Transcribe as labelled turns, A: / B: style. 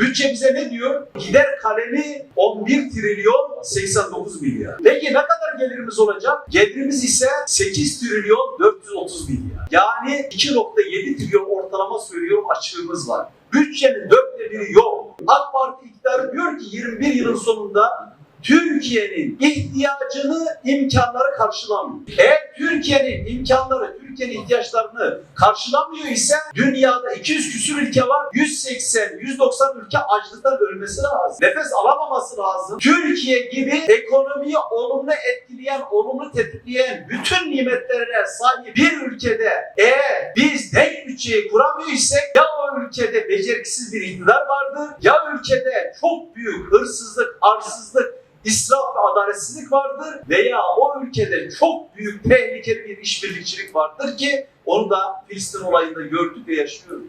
A: Bütçe bize ne diyor? Gider kalemi 11 trilyon 89 milyar. Peki ne kadar gelirimiz olacak? Gelirimiz ise 8 trilyon 430 milyar. Yani 2.7 trilyon ortalama söylüyorum açığımız var. Bütçenin dörtte biri yok. AK Parti iktidarı diyor ki 21 yılın sonunda Türkiye'nin ihtiyacını imkanları karşılamıyor. Eğer Türkiye'nin imkanları, Türkiye'nin ihtiyaçlarını karşılamıyor ise dünyada 200 küsür ülke var. 180, 190 ülke açlıktan ölmesi lazım. Nefes alamaması lazım. Türkiye gibi ekonomiyi olumlu etkileyen, olumlu tetikleyen bütün nimetlere sahip bir ülkede eğer biz denk bütçeyi kuramıyor isek ya o ülkede beceriksiz bir iktidar vardır ya ülkede çok büyük hırsızlık, arsızlık, israf ve adaletsizlik vardır veya o ülkede çok büyük tehlikeli bir işbirlikçilik vardır ki onu da Filistin olayında gördük ve yaşıyoruz.